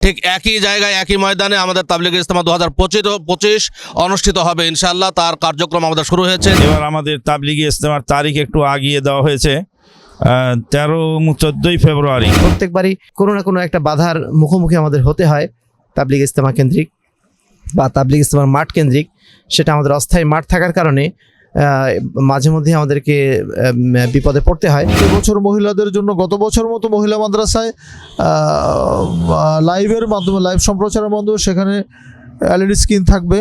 ঠিক একই জায়গায় একই ময়দানে আমাদের তাবলিগ ইস্তেমা দু হাজার পঁচিশ পঁচিশ অনুষ্ঠিত হবে ইনশাল্লাহ তার কার্যক্রম আমাদের শুরু হয়েছে। এবার আমাদের তাবলিগি ইস্তেমার তারিখ একটু আগিয়ে দেওয়া হয়েছে তেরো চোদ্দই ফেব্রুয়ারি। প্রত্যেকবারই কোনো না কোনো একটা বাধার মুখোমুখি আমাদের হতে হয় তাবলিগ ইস্তেমা কেন্দ্রিক বা তাবলিগ ইস্তেমার মাঠ কেন্দ্রিক সেটা আমাদের অস্থায়ী মাঠ থাকার কারণে মাঝে মধ্যে আমাদেরকে বিপদে পড়তে হয়। বছর মহিলাদের জন্য গত বছর মতো মহিলা মাদ্রাসায় লাইভের মাধ্যমে লাইভ সম্প্রচারের মাধ্যমে সেখানে এলইডি স্ক্রিন থাকবে।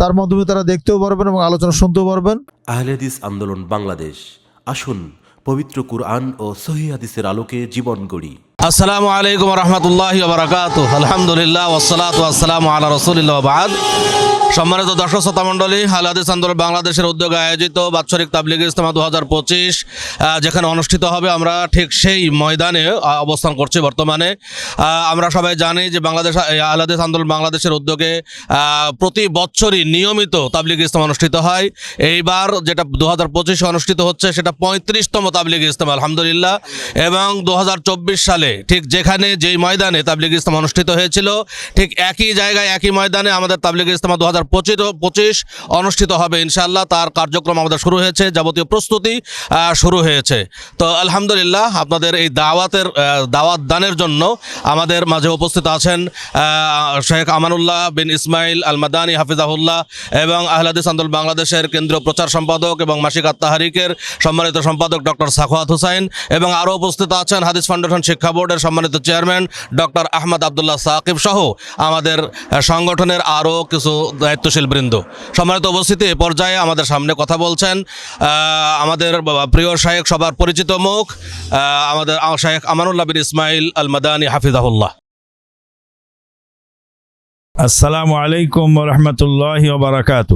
তার মাধ্যমে তারা দেখতেও পারবেন এবং আলোচনা শুনতেও পারবেন। আহলেদিস আন্দোলন বাংলাদেশ। আসুন পবিত্র কুরআন ও সহি হাদিসের আলোকে জীবন গড়ি। আসসালামু আলাইকুম রহমতুল্লাহ বারাকাত আলহামদুলিল্লাহ ওসালাত আসসালামু আলা রসুলিল্লাহ বাদ। সম্মানিত দর্শক শ্রোতা মণ্ডলী আলাদিস আন্দোলন বাংলাদেশের উদ্যোগে আয়োজিত বাৎসরিক তাবলিগ ইস্তেমা দু হাজার পঁচিশ যেখানে অনুষ্ঠিত হবে আমরা ঠিক সেই ময়দানে অবস্থান করছি বর্তমানে। আমরা সবাই জানি যে বাংলাদেশ আলাদিস আন্দোলন বাংলাদেশের উদ্যোগে প্রতি বছরই নিয়মিত তাবলিগ ইস্তেমা অনুষ্ঠিত হয়। এইবার যেটা দু হাজার পঁচিশে অনুষ্ঠিত হচ্ছে, সেটা পঁয়ত্রিশতম তাবলিগ ইস্তেমা আলহামদুলিল্লাহ। এবং দু হাজার চব্বিশ সালে ঠিক যেখানে যেই ময়দানে তাবলিগ ইস্তেমা অনুষ্ঠিত হয়েছিল, ঠিক একই জায়গায়, একই ময়দানে আমাদের তাবলিগ ইস্তেমা দু পঁচিশ পঁচিশ অনুষ্ঠিত হবে ইনশাআল্লাহ। তার কার্যক্রম আমাদের শুরু হয়েছে, যাবতীয় প্রস্তুতি শুরু হয়েছে। তো আলহামদুলিল্লাহ আপনাদের এই দাওয়াতের দাওয়াত দানের জন্য আমাদের মাঝে উপস্থিত আছেন শেখ আমানুল্লাহ বিন ইসমাইল আল মাদানী হাফিজাহুল্লাহ এবং আহলাদিস আন্দোলন বাংলাদেশের কেন্দ্রীয় প্রচার সম্পাদক এবং মাসিক আত্মাহারিকের সম্মানিত সম্পাদক ডক্টর সাখওয়াত হুসাইন এবং আরও উপস্থিত আছেন হাদিস ফাউন্ডেশন শিক্ষা বোর্ডের সম্মানিত চেয়ারম্যান ডক্টর আহমদ আবদুল্লাহ সাকিব সহ আমাদের সংগঠনের আরও কিছু দায়িত্বশীল বৃন্দ। সম্মানিত উপস্থিতি, এ পর্যায়ে আমাদের সামনে কথা বলছেন আমাদের প্রিয় শায়েক সবার পরিচিত মুখ আমাদের শায়েক আমানুল্লাহ বিন ইসমাইল আল মাদানী হাফিজাহুল্লাহ। আসসালামু আলাইকুম রহমতুল্লাহ বারাকাত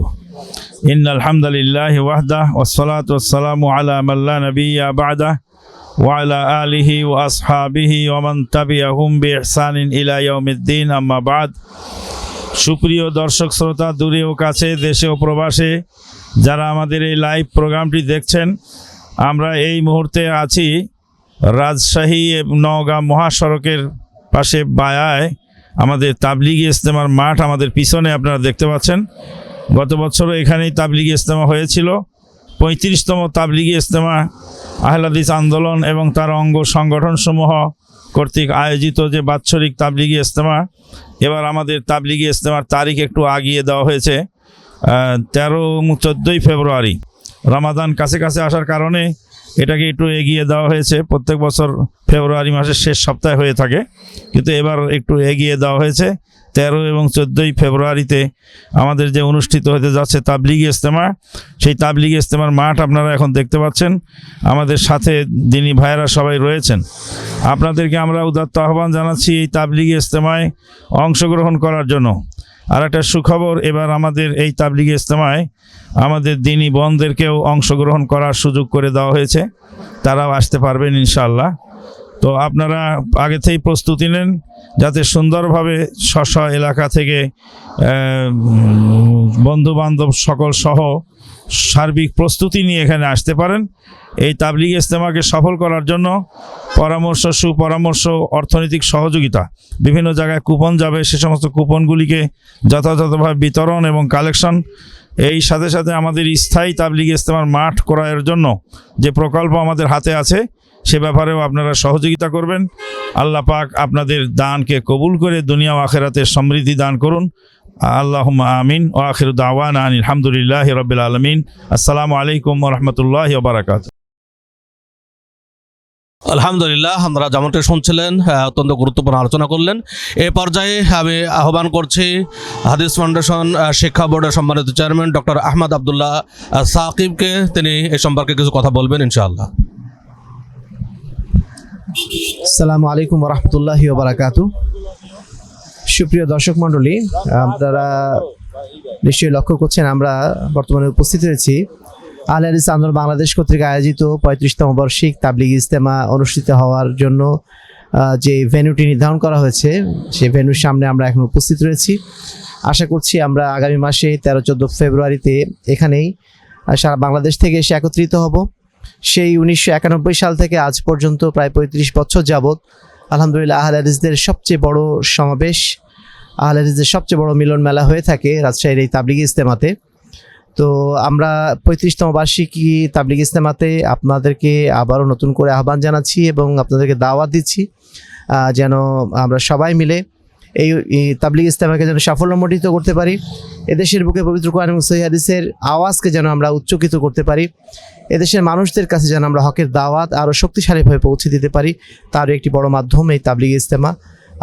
ইন আলহামদুলিল্লাহ ওয়াহদা ওসলাত ওসালামু আলা মাল্লা নবিয়া বাদা ওয়ালা আলিহি ও আসহাবিহি ওমান তাবিয়াহুম বি ইহসানিন ইলা ইয়াউমিদ্দিন। আম্মা বাদ। সুপ্রিয় দর্শক শ্রোতা, দূরে ও কাছে, দেশে ও প্রবাসে যারা আমাদের এই লাইভ প্রোগ্রামটি দেখছেন, আমরা এই মুহূর্তে আছি রাজশাহী নওগাঁ মহাসড়কের পাশে বায়ায়। আমাদের তাবলিগি ইস্তেমার মাঠ আমাদের পিছনে আপনারা দেখতে পাচ্ছেন। গত বছরও এখানেই তাবলিগি ইস্তেমা হয়েছিল। পঁয়ত্রিশতম তাবলিগি ইস্তেমা আহলাদিস আন্দোলন এবং তার অঙ্গ সংগঠনসমূহ কর্তৃক আয়োজিত যে বাৎসরিক তাবলিগি ইজতেমা, এবার আমাদের তাবলিগি ইজতেমার তারিখ একটু আগিয়ে দেওয়া হয়েছে তেরো চোদ্দোই ফেব্রুয়ারি। রমাদান কাছে কাছে আসার কারণে এটাকে একটু এগিয়ে দেওয়া হয়েছে, প্রত্যেক বছর ফেব্রুয়ারি মাসের শেষ সপ্তাহে হয়ে থাকে, কিন্তু এবার একটু এগিয়ে দেওয়া হয়েছে। তেরো এবং চোদ্দোই ফেব্রুয়ারিতে আমাদের যে অনুষ্ঠিত হতে যাচ্ছে তাবলিগি ইস্তেমা সেই তাবলিগি ইস্তেমার মাঠ আপনারা এখন দেখতে পাচ্ছেন। আমাদের সাথে দিনী ভাইয়েরা সবাই রয়েছেন, আপনাদেরকে আমরা উদাত্ত আহ্বান জানাচ্ছি এই তাবলিগি ইস্তেমায় অংশগ্রহণ করার জন্য। আর একটা সুখবর, এবার আমাদের এই তাবলিগি ইস্তেমায় আমাদের দিনী বোনদেরকেও অংশগ্রহণ করার সুযোগ করে দেওয়া হয়েছে। তারাও আসতে পারবেন ইনশাল্লাহ তো আপনারা আগে থেকেই প্রস্তুতি নেন যাতে সুন্দরভাবে স্ব এলাকা থেকে বন্ধু বান্ধব সকল সহ সার্বিক প্রস্তুতি নিয়ে এখানে আসতে পারেন। এই তাবলিগ ইস্তেমাকে সফল করার জন্য পরামর্শ, সুপরামর্শ, অর্থনৈতিক সহযোগিতা, বিভিন্ন জায়গায় কুপন যাবে, সে সমস্ত কুপনগুলিকে যথাযথভাবে বিতরণ এবং কালেকশন। এই সাথে সাথে আমাদের স্থায়ী তাবলিগ ইস্তেমার মাঠ ক্রয়ের জন্য যে প্রকল্প আমাদের হাতে আছে সে ব্যাপারেও আপনারা সহযোগিতা করবেন। আল্লাহ পাক আপনাদের দানকে কবুল করে দুনিয়া আখেরাতে সমৃদ্ধি দান করুন। আল্লাহ আমিন। ও আখির দাওয়ান আলহামদুলিল্লাহ রবিল আলমিন। আসসালামু আলাইকুম রহমতুল্লাহ বারাকাত আলহামদুলিল্লাহ, আমরা যেমনটি শুনছিলেন অত্যন্ত গুরুত্বপূর্ণ আলোচনা করলেন। এ পর্যায়ে আমি আহ্বান করছি হাদিস ফাউন্ডেশন শিক্ষা বোর্ডের সম্মানিত চেয়ারম্যান ডক্টর আহমদ আবদুল্লাহ সাকিবকে। তিনি এ সম্পর্কে কিছু কথা বলবেন, ইনশাআল্লাহ। আসসালামু আলাইকুম রহমতুল্লাহি বারাকাতু সুপ্রিয় দর্শক মণ্ডলী, আপনারা নিশ্চয়ই লক্ষ্য করছেন, আমরা বর্তমানে উপস্থিত হয়েছি। আল হাদিস আন্দোলন বাংলাদেশ কর্তৃক আয়োজিত পঁয়ত্রিশতম বার্ষিক তাবলিগ ইজতেমা অনুষ্ঠিত হওয়ার জন্য যে ভেন্যুটি নির্ধারণ করা হয়েছে সেই ভেন্যুর সামনে আমরা এখন উপস্থিত রয়েছি। আশা করছি আমরা আগামী মাসে তেরো চোদ্দ ফেব্রুয়ারিতে এখানেই সারা বাংলাদেশ থেকে এসে একত্রিত হব। সেই উনিশশো একানব্বই সাল থেকে আজ পর্যন্ত প্রায় পঁয়ত্রিশ বছর যাবৎ আলহামদুলিল্লাহ আহলে হাদিসদের সবচেয়ে বড় সমাবেশ, আহলে হাদিসদের সবচেয়ে বড় মিলন মেলা হয়ে থাকে রাজশাহীর এই তাবলিগি ইস্তেমাতে তো আমরা পঁয়ত্রিশতম বার্ষিকী তাবলিগ ইস্তেমাতে আপনাদেরকে আবারও নতুন করে আহ্বান জানাচ্ছি এবং আপনাদেরকে দাওয়াত দিচ্ছি যেন আমরা সবাই মিলে এই তাবলিগ ইস্তেমাকে যেন সাফল্যমণ্ডিত করতে পারি। এদেশের বুকে পবিত্র কোরআন এবং সহি হাদিসের আওয়াজকে যেন আমরা উচ্চকিত করতে পারি। এদেশের মানুষদের কাছে যেন আমরা হকের দাওয়াত আরও শক্তিশালীভাবে পৌঁছে দিতে পারি। তারও একটি বড় মাধ্যম এই তাবলিগ ইস্তেমা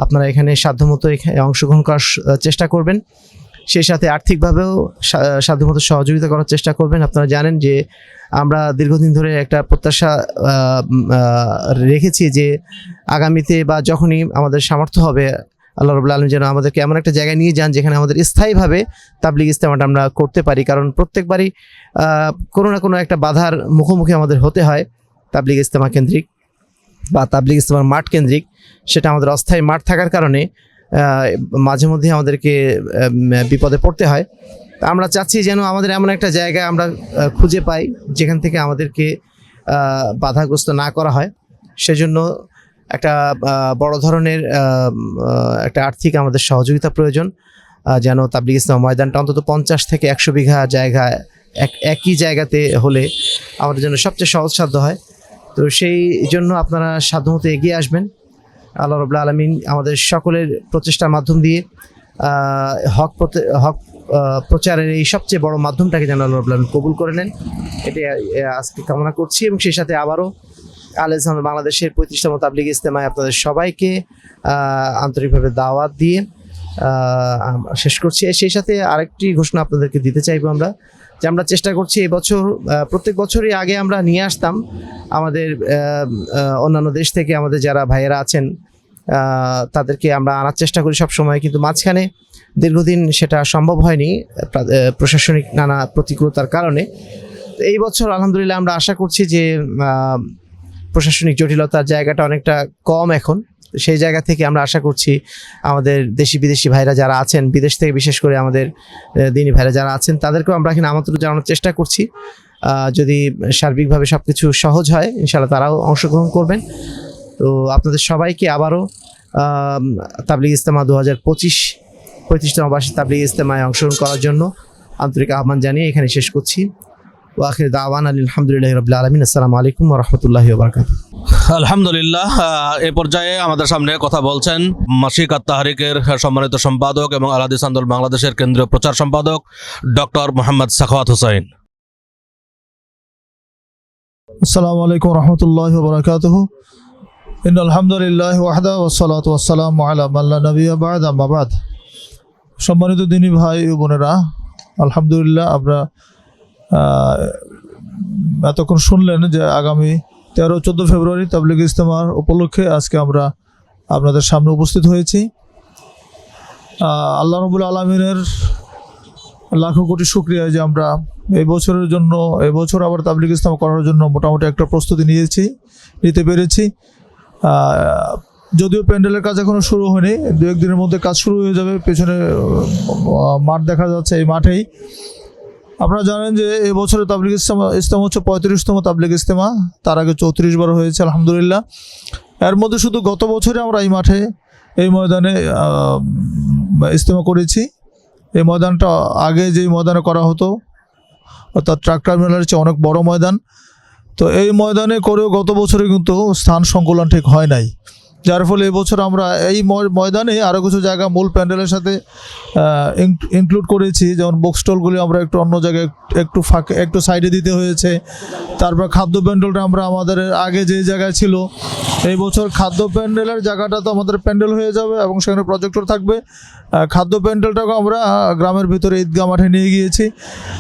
আপনারা এখানে সাধ্যমতো এখানে অংশগ্রহণ করার চেষ্টা করবেন। সেই সাথে আর্থিকভাবেও সাধ্যমতো সহযোগিতা করার চেষ্টা করবেন। আপনারা জানেন যে আমরা দীর্ঘদিন ধরে একটা প্রত্যাশা রেখেছি যে আগামীতে বা যখনই আমাদের সামর্থ্য হবে আল্লাহ রবুল্লা আলম যেন আমাদেরকে এমন একটা জায়গায় নিয়ে যান যেখানে আমাদের স্থায়ীভাবে তাবলিগ ইস্তেমাটা আমরা করতে পারি। কারণ প্রত্যেকবারই কোনো না কোনো একটা বাধার মুখোমুখি আমাদের হতে হয় তাবলিগ ইস্তেমা কেন্দ্রিক বা তাবলিগ ইস্তেমার মাঠ কেন্দ্রিক। সেটা আমাদের অস্থায়ী মাঠ থাকার কারণে মাঝে মধ্যে আমাদেরকে বিপদে পড়তে হয়। আমরা চাচ্ছি যেন আমাদের এমন একটা জায়গা আমরা খুঁজে পাই যেখান থেকে আমাদেরকে বাধাগ্রস্ত না করা হয়। সেজন্য একটা বড় ধরনের একটা আর্থিক আমাদের সহযোগিতা প্রয়োজন। যেন তাবলিগ ইসলাম ময়দানটা অন্তত পঞ্চাশ থেকে একশো বিঘা জায়গা এক একই জায়গাতে হলে আমাদের জন্য সবচেয়ে সহজসাধ্য হয়। তো সেই জন্য আপনারা সাধ্যমতো এগিয়ে আসবেন। আল্লাহ রবুল্লা আলমিন আমাদের সকলের প্রচেষ্টার মাধ্যম দিয়ে হক হক প্রচারের এই সবচেয়ে বড় মাধ্যমটাকে যেন আল্লাহ রবুল্লা কবুল করে নেন। আহ, আজকে কামনা করছি এবং সেই সাথে আবারও আল ইসলাম বাংলাদেশের পঁয়ত্রিশতম তাবলিগ ইস্তেমায় আপনাদের সবাইকে আন্তরিকভাবে দাওয়াত দিয়ে শেষ করছি। সেই সাথে আরেকটি ঘোষণা আপনাদেরকে দিতে চাইব আমরা, যে আমরা চেষ্টা করছি এবছর প্রত্যেক বছরই আগে আমরা নিয়ে আসতাম। আমাদের অন্যান্য দেশ থেকে আমাদের যারা ভাইয়েরা আছেন তাদেরকে আমরা আনার চেষ্টা করি সব সময় কিন্তু মাঝখানে দীর্ঘদিন সেটা সম্ভব হয়নি, প্রা- প্রশাসনিক নানা প্রতিকূলতার কারণে। এই বছর আলহামদুলিল্লাহ আমরা আশা করছি যে প্রশাসনিক জটিলতার জায়গাটা অনেকটা কম এখন। সেই জায়গা থেকে আমরা আশা করছি আমাদের দেশি বিদেশি ভাইরা যারা আছেন, বিদেশ থেকে বিশেষ করে আমাদের দিনী ভাইরা যারা আছেন, তাদেরকেও আমরা এখানে আমন্ত্রণ জানানোর চেষ্টা করছি। যদি সার্বিকভাবে সব কিছু সহজ হয় ইনশাল্লাহ তারাও অংশগ্রহণ করবেন। তো আপনাদের সবাইকে আবারও তাবলিগ ইস্তেমা দু হাজার পঁচিশ, পঁয়ত্রিশতম বার্ষিক তাবলিগ ইস্তেমায় অংশগ্রহণ করার জন্য আন্তরিক আহ্বান জানিয়ে এখানে শেষ করছি। ওয়াখির দাওয়ান আলহামদুলিল্লাহ রবিল আলমিন। আসসালামু আলাইকুম রহমতুল্লাহি বারকাত আলহামদুলিল্লাহ এ পর্যায়ে আমাদের সামনে কথা বলছেন মাসিক আত্মাহারিকের সম্মানিত সম্পাদক এবং আলাদিস আন্দোলন বাংলাদেশের কেন্দ্রীয় প্রচার সম্পাদক ডক্টর মোহাম্মদ সাখাওয়াত হোসাইন আসসালামু আলাইকুম রহমতুল্লাহ ইন আলহামদুলিল্লাহ ওয়াহদা ওসালাত ওয়াসালাম আলা মাল্লা নবী আবাদ আম্মাবাদ সম্মানিত দিনী ভাই ও বোনেরা আলহামদুলিল্লাহ আমরা এতক্ষণ শুনলেন যে আগামী তেরো, চোদ্দ ফেব্রুয়ারি তাবলিগ ইজতেমার উপলক্ষে আজকে আমরা আপনাদের সামনে উপস্থিত হয়েছি। আল্লাহ রবুল আলমিনের লাখো কোটি শুক্রিয়া যে আমরা এই বছরের জন্য, এই বছর আবার তাবলিগ ইসলাম করার জন্য মোটামুটি একটা প্রস্তুতি নিয়েছি, নিতে পেরেছি। যদিও প্যান্ডেলের কাজ এখনও শুরু হয়নি দু একদিনের মধ্যে কাজ শুরু হয়ে যাবে, পেছনে মাঠ দেখা যাচ্ছে এই মাঠেই। আপনারা জানেন যে এই বছরে তাবলিগ ইস্তেমা ইসলাম হচ্ছে পঁয়ত্রিশতম তাবলিগ ইস্তেমা তার আগে চৌত্রিশ বার হয়েছে, আলহামদুলিল্লাহ। এর মধ্যে শুধু গত বছরে আমরা এই মাঠে, এই ময়দানে ইস্তেমা করেছি। এই ময়দানটা আগে যেই ময়দানে করা হতো, অর্থাৎ ট্রাক টার্মিনালের চেয়ে অনেক বড় ময়দান। তো এই ময়দানে করেও গত বছরে কিন্তু স্থান সংকুলন ঠিক হয় নাই। যার ফলে এবছর আমরা এই ময়- ময়দানে আরও কিছু জায়গা, মূল প্যান্ডেলের সাথে ইনক্লুড করেছি। যেমন বুক স্টলগুলি আমরা একটু অন্য জায়গায় একটু- ফাঁকে, একটু সাইডে দিতে হয়েছে। তারপর খাদ্য প্যান্ডেলটা আমরা আমাদের আগে যে জায়গায় ছিল, এই বছর খাদ্য প্যান্ডেলের জায়গাটা তো আমাদের প্যান্ডেল হয়ে যাবে এবং সেখানে প্রজেক্টর থাকবে। খাদ্য প্যান্ডেলটাকে আমরা গ্রামের ভিতরে ঈদগাহ মাঠে নিয়ে গিয়েছি।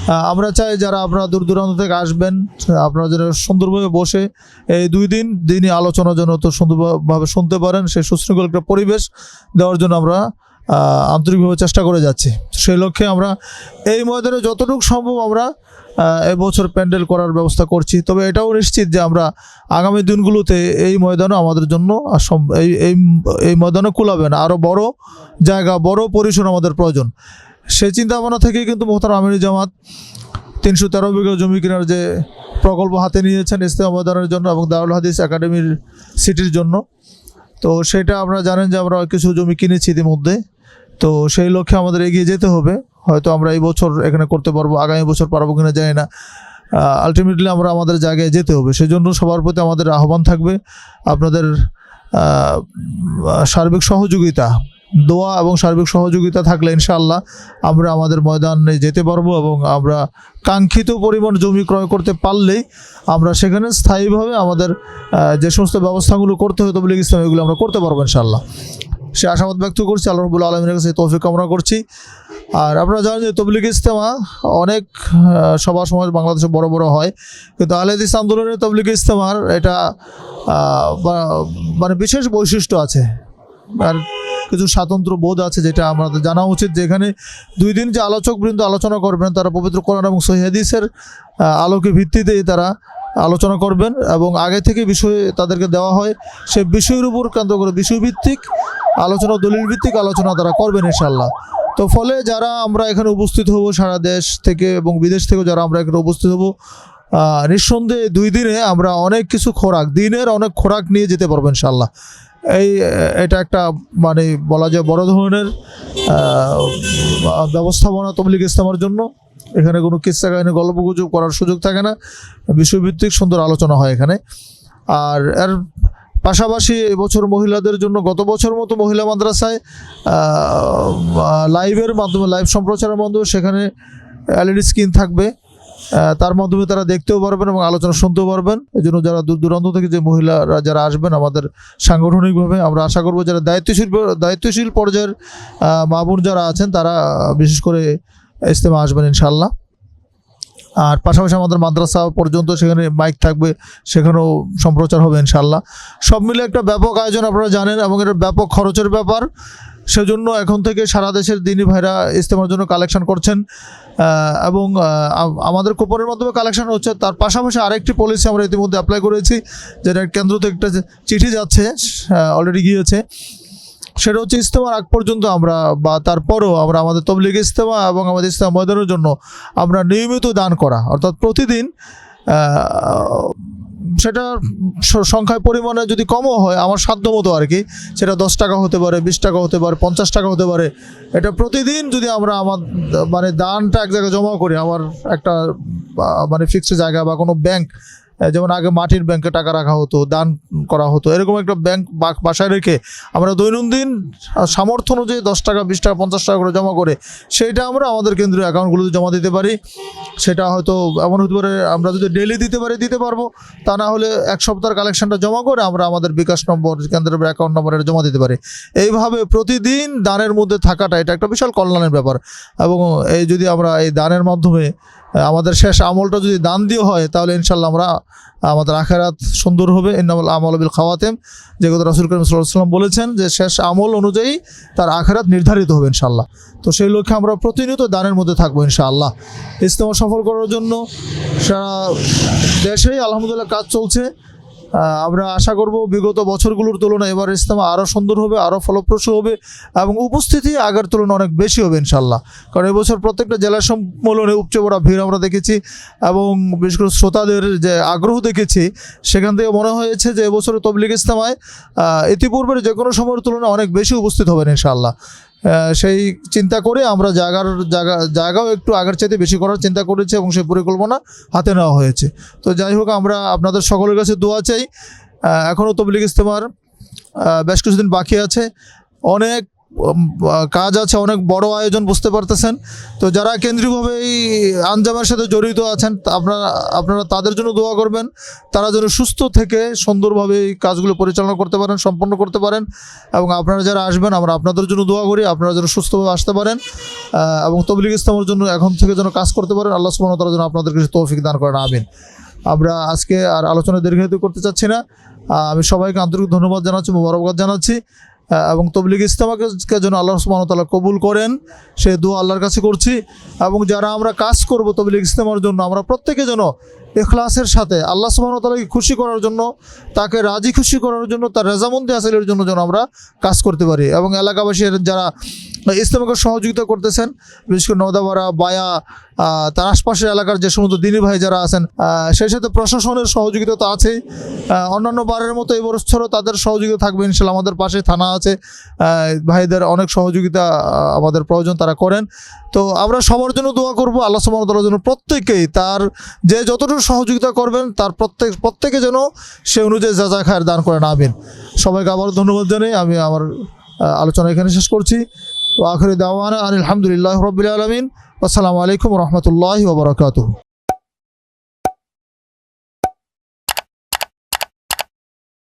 আমরা চাই যারা আপনারা দূর দূরান্ত থেকে আসবেন, আপনারা যেন সুন্দরভাবে বসে এই দুই দিন, দিনই আলোচনার জন্য তো সুন্দরভাবে শুনতে পারেন সেই সুশৃঙ্খল একটা পরিবেশ দেওয়ার জন্য আমরা আন্তরিকভাবে চেষ্টা করে যাচ্ছি। সেই লক্ষ্যে আমরা এই ময়দানে যতটুকু সম্ভব আমরা এবছর প্যান্ডেল করার ব্যবস্থা করছি। তবে এটাও নিশ্চিত যে আমরা আগামী দিনগুলোতে এই ময়দানও আমাদের জন্য এই এই এই ময়দানও কুলাবে না। আরও বড় জায়গা, বড় পরিসর আমাদের প্রয়োজন। সেই চিন্তা ভাবনা থেকেই কিন্তু মোহতার আমির জামাত তিনশো তেরো বিঘা জমি কেনার যে প্রকল্প হাতে নিয়েছেন ইস্তেমা ময়দানের জন্য এবং দারুল হাদিস একাডেমির সিটির জন্য। তো সেটা আপনারা জানেন যে আমরা কিছু জমি কিনেছি ইতিমধ্যে। তো সেই লক্ষ্যে আমাদের এগিয়ে যেতে হবে। হয়তো আমরা এই বছর এখানে করতে পারব, আগামী বছর পারব কিনা জানি না। আলটিমেটলি আমরা আমাদের জায়গায় যেতে হবে। সেজন্য সবার প্রতি আমাদের আহ্বান থাকবে। আপনাদের সার্বিক সহযোগিতা দোয়া এবং সার্বিক সহযোগিতা থাকলে ইনশাআল্লাহ আমরা আমাদের ময়দানে যেতে পারব এবং আমরা কাঙ্ক্ষিত পরিমাণ জমি ক্রয় করতে পারলেই আমরা সেখানে স্থায়ীভাবে আমাদের যে সমস্ত ব্যবস্থাগুলো করতে হয় তবলিগ ইসলাম, এগুলো আমরা করতে পারব ইনশাআল্লাহ। সে আশাবাদ ব্যক্ত করছি, আল্লাহ রবুল্লা আলমের কাছে তৌফিক কামনা করছি। আর আপনারা জানেন যে তবলিগ ইস্তেমা অনেক সভা সমাজ বাংলাদেশে বড় বড় হয়। কিন্তু আহলেদিস আন্দোলনের তবলিগ ইস্তেমার এটা মানে বিশেষ বৈশিষ্ট্য আছে। আর কিছু স্বাতন্ত্র বোধ আছে যেটা আমাদের জানা উচিত যে এখানে দুই দিন যে আলোচকবৃন্দ আলোচনা করবেন, তারা পবিত্র কোরআন এবং সহিদিসের আলোকে ভিত্তিতেই তারা আলোচনা করবেন এবং আগে থেকে বিষয়ে তাদেরকে দেওয়া হয়। সে বিষয়ের উপর কেন্দ্র করে বিষয়ভিত্তিক আলোচনা দলিল ভিত্তিক আলোচনা তারা করবেন ইনশাল্লাহ তো ফলে যারা আমরা এখানে উপস্থিত হব সারা দেশ থেকে এবং বিদেশ থেকে যারা আমরা এখানে উপস্থিত হব নিঃসন্দেহে দুই দিনে আমরা অনেক কিছু খোরাক, দিনের অনেক খোরাক নিয়ে যেতে পারব ইনশাল্লাহ এই এটা একটা মানে বলা যায় বড় ধরনের ব্যবস্থাপনা তবলিগ ইসলামের জন্য। এখানে কোনো কিস্সা কাহিনী গল্প গুজব করার সুযোগ থাকে না। বিষয়ভিত্তিক সুন্দর আলোচনা হয় এখানে। আর এর পাশাপাশি এবছর মহিলাদের জন্য গত বছর মতো মহিলা মাদ্রাসায় লাইভের মাধ্যমে, লাইভ সম্প্রচারের মাধ্যমে সেখানে এলইডি স্ক্রিন থাকবে। তার মাধ্যমে তারা দেখতেও পারবেন এবং আলোচনা শুনতেও পারবেন। এই জন্য যারা দূর দূরান্ত থেকে যে মহিলারা যারা আসবেন আমাদের সাংগঠনিকভাবে, আমরা আশা করব যারা দায়িত্বশীল দায়িত্বশীল পর্যায়ের মা বোন যারা আছেন, তারা বিশেষ করে ইস্তেমা আসবেন ইনশাল্লাহ আর পাশাপাশি আমাদের মাদ্রাসা পর্যন্ত সেখানে মাইক থাকবে, সেখানেও সম্প্রচার হবে ইনশাল্লাহ সব মিলে একটা ব্যাপক আয়োজন আপনারা জানেন এবং এটা ব্যাপক খরচের ব্যাপার। সেজন্য এখন থেকে সারা দেশের দিনী ভাইরা ইস্তেমার জন্য কালেকশন করছেন। এবং আমাদের কুপনের মাধ্যমে কালেকশন হচ্ছে। তার পাশাপাশি আরেকটি পলিসি আমরা ইতিমধ্যে অ্যাপ্লাই করেছি, যেটা কেন্দ্র থেকে একটা চিঠি যাচ্ছে অলরেডি গিয়েছে। সেটা হচ্ছে ইস্তেমার আগ পর্যন্ত আমরা বা তারপরও আমরা আমাদের তবলিগ ইস্তেমা এবং আমাদের ইস্তেমা ময়দানের জন্য আমরা নিয়মিত দান করা। অর্থাৎ প্রতিদিন সেটা সংখ্যায় পরিমাণে যদি কমও হয়, আমার সাধ্য মতো আর কি, সেটা দশ টাকা হতে পারে, বিশ টাকা হতে পারে, পঞ্চাশ টাকা হতে পারে। এটা প্রতিদিন যদি আমরা আমার মানে দানটা এক জায়গায় জমা করি, আমার একটা মানে ফিক্সড জায়গা বা কোনো ব্যাংক যেমন আগে মাটির ব্যাংকে টাকা রাখা হতো, দান করা হতো, এরকম একটা ব্যাংক বাসায় রেখে আমরা দৈনন্দিন সামর্থ্য অনুযায়ী দশ টাকা, বিশ টাকা, পঞ্চাশ টাকা করে জমা করে সেইটা আমরা আমাদের কেন্দ্রীয় অ্যাকাউন্টগুলোতে জমা দিতে পারি। সেটা হয়তো এমন হতে পারে, আমরা যদি ডেলি দিতে পারি, দিতে পারব। তা না হলে এক সপ্তাহের কালেকশনটা জমা করে আমরা আমাদের বিকাশ নম্বর, কেন্দ্রের অ্যাকাউন্ট নম্বরে জমা দিতে পারি। এইভাবে প্রতিদিন দানের মধ্যে থাকাটা, এটা একটা বিশাল কল্যাণের ব্যাপার। এবং এই যদি আমরা এই দানের মাধ্যমে আমাদের শেষ আমলটা যদি দান দিয়ে হয়, তাহলে ইনশাল্লাহ আমরা, আমাদের আখেরাত সুন্দর হবে। ইন্নামুল আমল বিল খাওয়াতেম। যে কথা রাসুল করিম সাল্লাম বলেছেন যে, শেষ আমল অনুযায়ী তার আখেরাত নির্ধারিত হবে ইনশাল্লাহ তো সেই লক্ষ্যে আমরা প্রতিনিয়ত দানের মধ্যে থাকব ইনশাআল্লাহ। ইজতেমা সফল করার জন্য সারা দেশেই আলহামদুলিল্লাহ কাজ চলছে। আমরা আশা করব বিগত বছরগুলোর তুলনায় এবার ইজতেমা আরও সুন্দর হবে আরও ফলপ্রসূ হবে এবং উপস্থিতি আগের তুলনায় অনেক বেশি হবে ইনশাল্লাহ কারণ এবছর প্রত্যেকটা জেলা সম্মেলনে উপচে পড়া ভিড় আমরা দেখেছি এবং বিশেষ করে শ্রোতাদের যে আগ্রহ দেখেছি সেখান থেকে মনে হয়েছে যে এবছর তবলিগ ইস্তেমায় আহ, ইতিপূর্বের যে কোনো সময়ের তুলনায় অনেক বেশি উপস্থিত হবেন ইনশাআল্লাহ। আহ, সেই চিন্তা করে আমরা জায়গার জায়গা জায়গাও একটু আগের চাইতে বেশি করার চিন্তা করেছি এবং সেই পরিকল্পনা হাতে নেওয়া হয়েছে। তো যাই হোক, আমরা আপনাদের সকলের কাছে দোয়া চাই। এখনও তবলিগ ইস্তেমার বেশ কিছুদিন বাকি আছে। অনেক কাজ আছে, অনেক বড় আয়োজন, বুঝতে পারতেছেন? তো যারা কেন্দ্রীয়ভাবে এই আঞ্জামের সাথে জড়িত আছেন আপনারা আপনারা তাদের জন্য দোয়া করবেন। তারা যেন সুস্থ থেকে সুন্দরভাবে এই কাজগুলো পরিচালনা করতে পারেন, সম্পন্ন করতে পারেন। এবং আপনারা যারা আসবেন, আমরা আপনাদের জন্য দোয়া করি, আপনারা যেন সুস্থভাবে আসতে পারেন। এবং তবলিগ ইসলামের জন্য এখন থেকে যেন কাজ করতে পারেন। আল্লাহ ওয়া তাআলা যেন আপনাদের কিছু তৌফিক দান করেন, আমিন। আমরা আজকে আর আলোচনা দীর্ঘায়িত করতে চাচ্ছি না। আমি সবাইকে আন্তরিক ধন্যবাদ জানাচ্ছি, মোবারকবাদ জানাচ্ছি। এবং তবলিগ ইস্তামাকে যেন আল্লাহ ওয়া কবুল করেন, সে দু আল্লাহর কাছে করছি। এবং যারা আমরা কাজ করব তবলিগ ইস্তেমার জন্য, আমরা প্রত্যেকে যেন এখলাসের সাথে আল্লাহ সুবাহতালাকে খুশি করার জন্য, তাকে রাজি খুশি করার জন্য, তার রেজামন্দি হাসিলের জন্য যেন আমরা কাজ করতে পারি। এবং এলাকাবাসীর যারা ইসলামকে সহযোগিতা করতেছেন, বিশেষ করে নদাবাড়া বায়া তার আশপাশের এলাকার যে সমস্ত দিনী ভাই যারা আছেন সেই সাথে প্রশাসনের সহযোগিতা তো আছেই। অন্যান্য বারের মতো এই বছরও তাদের সহযোগিতা থাকবে, ইনশাল্লাহ আমাদের পাশে থানা আছে। ভাইদের অনেক সহযোগিতা আমাদের প্রয়োজন তারা করেন। তো আমরা সবার জন্য দোয়া করব, আল্লাহ সুমতার জন্য প্রত্যেকেই তার যে যতটুকু সহযোগিতা করবেন, তার প্রত্যেক, প্রত্যেকে যেন সে অনুযায়ী যা যা খায়ের দান করেন, আমিন। সবাইকে আবার ধন্যবাদ জানাই, আমি আমার আলোচনা এখানে শেষ করছি। ও আখরি দাওয়ানা আলহামদুলিল্লাহ রবিল আলমিন। আসসালামু আলাইকুম রহমতুল্লাহ ওবরাকাতুহ